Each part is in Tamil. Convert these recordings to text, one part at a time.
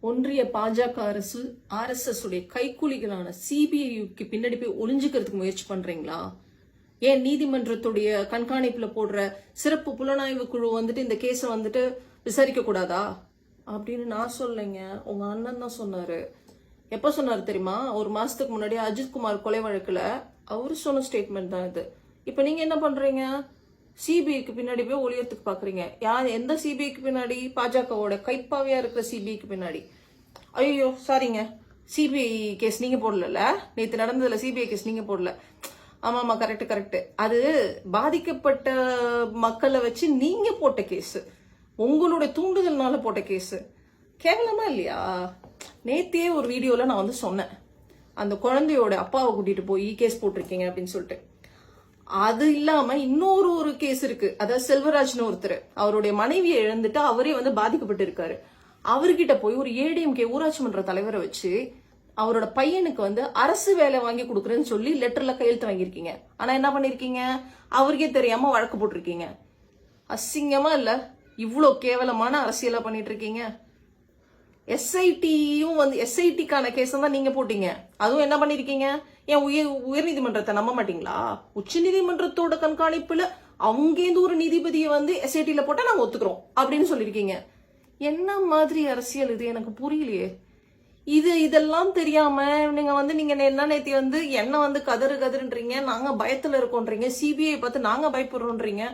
ஒன்றிய பாஜக அரசு ஆர்எஸ்எஸ் உடைய கைக்கூலிகளான சிபிஐக்கு பின்னாடி போய் ஒளிஞ்சுக்கிறதுக்கு முயற்சி பண்றீங்களா? ஏன் நீதிமன்றத்துடைய கண்காணிப்புல போடுற சிறப்பு புலனாய்வு குழு வந்துட்டு இந்த கேஸை வந்துட்டு விசாரிக்க கூடாதா? அப்படின்னு நான் சொல்லலைங்க. உங்க அண்ணன் தான் சொன்னாரு. எப்ப சொன்னாரு தெரியுமா? ஒரு மாசத்துக்கு முன்னாடி அஜித்குமார் கொலை வழக்குல அவரு சொன்ன ஸ்டேட்மெண்ட் தான் இது. இப்ப நீங்க என்ன பண்றீங்க? சிபிஐக்கு பின்னாடி போய் ஒளியத்துக்கு பாக்குறீங்க. யார் எந்த சிபிஐக்கு பின்னாடி? பாஜகவோட கைப்பாவையா இருக்கிற சிபிஐக்கு பின்னாடி. ஐயோ சாரிங்க சிபிஐ கேஸ் நீங்க போடல நேத்து நடந்ததுல சிபிஐ கேஸ் நீங்க போடல. ஆமா ஆமா கரெக்ட் கரெக்ட் அது பாதிக்கப்பட்ட மக்களை வச்சு நீங்க போட்ட கேஸ் உங்களுடைய தூண்டுதல்னால போட்ட கேஸ் கேவலமா இல்லையா? நேத்தியே ஒரு வீடியோல நான் வந்து சொன்னேன். அந்த குழந்தையோட அப்பாவை கூட்டிட்டு போய் கேஸ் போட்டிருக்கீங்க அப்படின்னு சொல்லிட்டு. அது இல்லாம இன்னொரு ஒரு கேஸ் இருக்கு. அதாவது செல்வராஜ்னு ஒருத்தர். அவருடைய மனைவியை இழந்துட்டு அவரே வந்து பாதிக்கப்பட்டு இருக்காரு அவர்கிட்ட போய் ஒரு ஏடிஎம்கே ஊராட்சி மன்ற தலைவரை வச்சு அவரோட பையனுக்கு வந்து அரசு வேலை வாங்கி கொடுக்குறேன்னு சொல்லி லெட்டர்ல கையெழுத்து வாங்கியிருக்கீங்க. ஆனா என்ன பண்ணிருக்கீங்க அவருக்கே தெரியாம வழக்கு போட்டிருக்கீங்க. அசிங்கமா இல்ல? இவ்வளோ கேவலமான அரசியலா பண்ணிட்டு இருக்கீங்க? எஸ்ஐடியும் வந்து எஸ்ஐடிக்கான கேஸ் தான் நீங்க போட்டீங்க. அதுவும் என்ன பண்ணிருக்கீங்க? ஏன் உயர் உயர்நீதிமன்றத்தை நம்ப மாட்டீங்களா? உச்ச நீதிமன்றத்தோட கண்காணிப்புல அங்கேருந்து ஒரு நீதிபதியை வந்து எஸ்ஐடியில போட்டா நாங்க ஒத்துக்கிறோம் அப்படின்னு சொல்லியிருக்கீங்க என்ன மாதிரி அரசியல் இது? எனக்கு புரியலையே. இது இதெல்லாம் தெரியாம நீங்க வந்து நீங்க என்ன நேத்தி வந்து என்ன வந்து கதறு கதறுன்றீங்க நாங்க பயத்துல இருக்கோன்றீங்க சிபிஐ பார்த்து நாங்க பயப்படுறோன்றீங்க.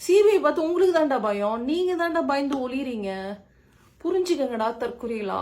சிபிஐ பார்த்து உங்களுக்கு தாண்டா பயம்? நீங்க தாண்டா பயந்து ஒளிறீங்க புரிஞ்சுக்கங்கடா தற்குறிகளா?